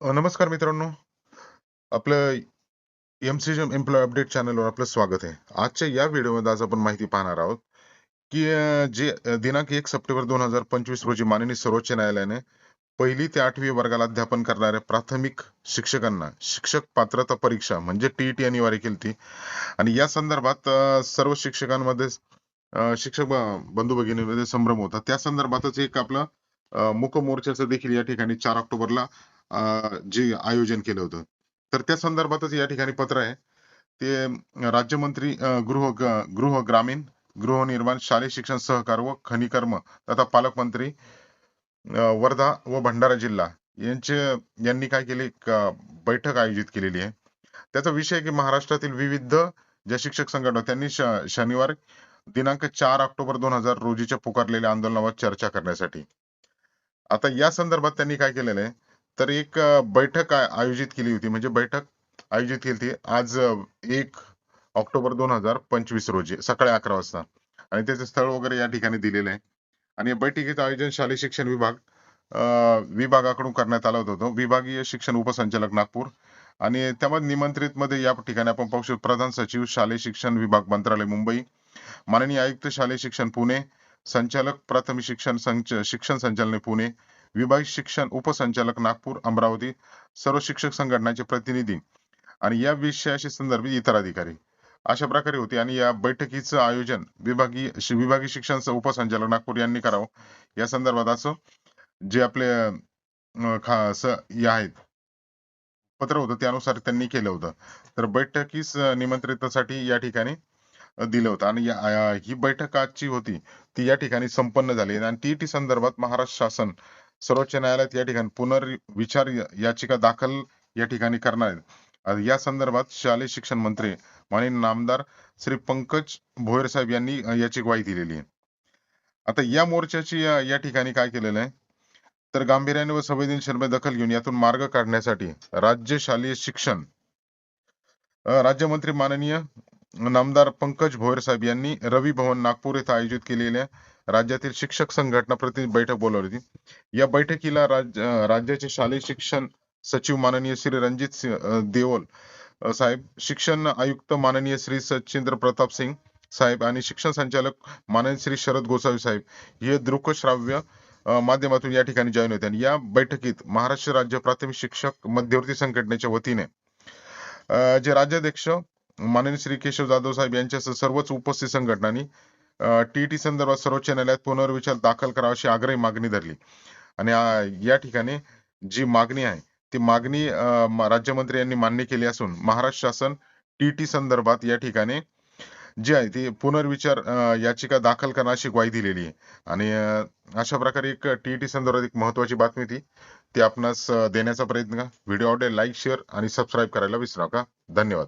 नमस्कार मित्रांनो. आपलं M C M employ update चॅनलवर आपलं स्वागत आहे. आजच्या या व्हिडिओमध्ये आज आपण माहिती पाहणार आहोत की जे दिनांक एक सप्टेंबर दोन हजार पंचवीस रोजी माननीय सर्वोच्च न्यायालयाने पहिली ते आठवी वर्गाला अध्यापन करणाऱ्या प्राथमिक शिक्षकांना शिक्षक पात्रता परीक्षा म्हणजे टीईटी अनिवार्य केली होती. आणि या संदर्भात सर्व शिक्षकांमध्ये शिक्षक बंधू भगिनीमध्ये संभ्रम होता. त्या संदर्भातच एक आपलं मुख मोर्चाचं देखील या ठिकाणी चार ऑक्टोबरला जे आयोजन केलं होतं. तर त्या संदर्भातच या ठिकाणी पत्र आहे. ते राज्यमंत्री गृह गृह ग्रामीण गृहनिर्माण शालेय शिक्षण सहकार व खनिकर्म तथा पालकमंत्री वर्धा व भंडारा जिल्हा यांचे यांनी काय केले एक बैठक आयोजित केलेली आहे. त्याचा विषय की महाराष्ट्रातील विविध ज्या शिक्षक संघटना त्यांनी श- शनिवार दिनांक चार ऑक्टोबर दोन हजार रोजीच्या पुकारलेल्या आंदोलनावर चर्चा करण्यासाठी. आता या संदर्भात त्यांनी काय केलेलं आहे तर एक बैठक आयोजित केली होती. म्हणजे बैठक आयोजित केली होती. आज एक ऑक्टोबर दोन हजार पंचवीस रोजी सकाळी अकरा वाजता. आणि त्याचं स्थळ वगैरे या ठिकाणी दिलेलं आहे. आणि या बैठकीचं आयोजन शालेय शिक्षण विभाग विभागाकडून करण्यात आलं होतं. विभागीय शिक्षण उपसंचालक नागपूर. आणि त्यामध्ये निमंत्रित मध्ये या ठिकाणी आपण पाहू शकतो प्रधान सचिव शालेय शिक्षण विभाग मंत्रालय मुंबई. माननीय आयुक्त शालेय शिक्षण पुणे. संचालक प्राथमिक शिक्षण संच शिक्षण संचालन पुणे. विभाग शिक्षण उपसंचालक नागपूर अमरावती सर्व शिक्षक संघटनाचे प्रतिनिधी आणि या विषयाशी संदर्भित इतर अधिकारी. अशा प्रकारे होते आणि या बैठकीचं आयोजन विभागीय विभागीय शिक्षण उपसंचालक नागपूर यांनी करावं. या संदर्भात असं जे आपले आहेत पत्र होतं त्यानुसार त्यांनी केलं होतं. तर बैठकीस निमंत्रितासाठी या ठिकाणी दिलं होतं आणि ही बैठक आजची होती ती या ठिकाणी संपन्न झाली आणि टी संदर्भात महाराष्ट्र शासन सर्वोच्च न्यायालयात या ठिकाणी पुनर्विचार याचिका दाखल या ठिकाणी करणार आहेत. या संदर्भात शालेय शिक्षण मंत्री माननीय नामदार श्री पंकज भोयर साहेब यांनी याची ग्वाही दिलेली आहे. आता या मोर्चाची या ठिकाणी काय केलेलं आहे? तर गांभीर्याने व संवेदनशीलपणे दखल घेऊन यातून मार्ग काढण्यासाठी राज्य शालेय शिक्षण राज्यमंत्री माननीय नामदार पंकज भोयर साहेब यांनी रवी भवन नागपूर येथे आयोजित केलेल्या राज्यातील शिक्षक संघटना प्रति बैठक बोलावली होती. या बैठकीला राज्य राज्याचे शालेय शिक्षण सचिव माननीय श्री रणजित सिंह देओल साहेब शिक्षण आयुक्त माननीय श्री सचिंद्र प्रताप सिंग साहेब आणि शिक्षण संचालक माननीय श्री शरद गोसावी साहेब हे दृकश्राव्य श्राव्य माध्यमातून या ठिकाणी जॉईन होते. आणि या बैठकीत महाराष्ट्र राज्य प्राथमिक शिक्षक मध्यवर्ती संघटनेच्या वतीने अं, जे राज्याध्यक्ष माननीय श्री केशव जाधव साहेब यांच्यासह सर्वच उपस्थित संघटनांनी टीटी संदर्भात सर्वोच्च न्यायालयात पुनर्विचार दाखल करावा अशी आग्रही मागणी धरली. आणि या ठिकाणी जी मागणी आहे ती मागणी राज्यमंत्री यांनी मान्य केली असून महाराष्ट्र शासन टीटी संदर्भात या ठिकाणी जी आहे ती पुनर्विचार याचिका दाखल करण्याची ग्वाही दिलेली आहे. आणि अशा प्रकारे एक टीईटी संदर्भात एक महत्वाची बातमी ती ती आपणास देण्याचा प्रयत्न व्हिडिओ आवडेल लाईक शेअर आणि सबस्क्राईब करायला विसरू नका. धन्यवाद.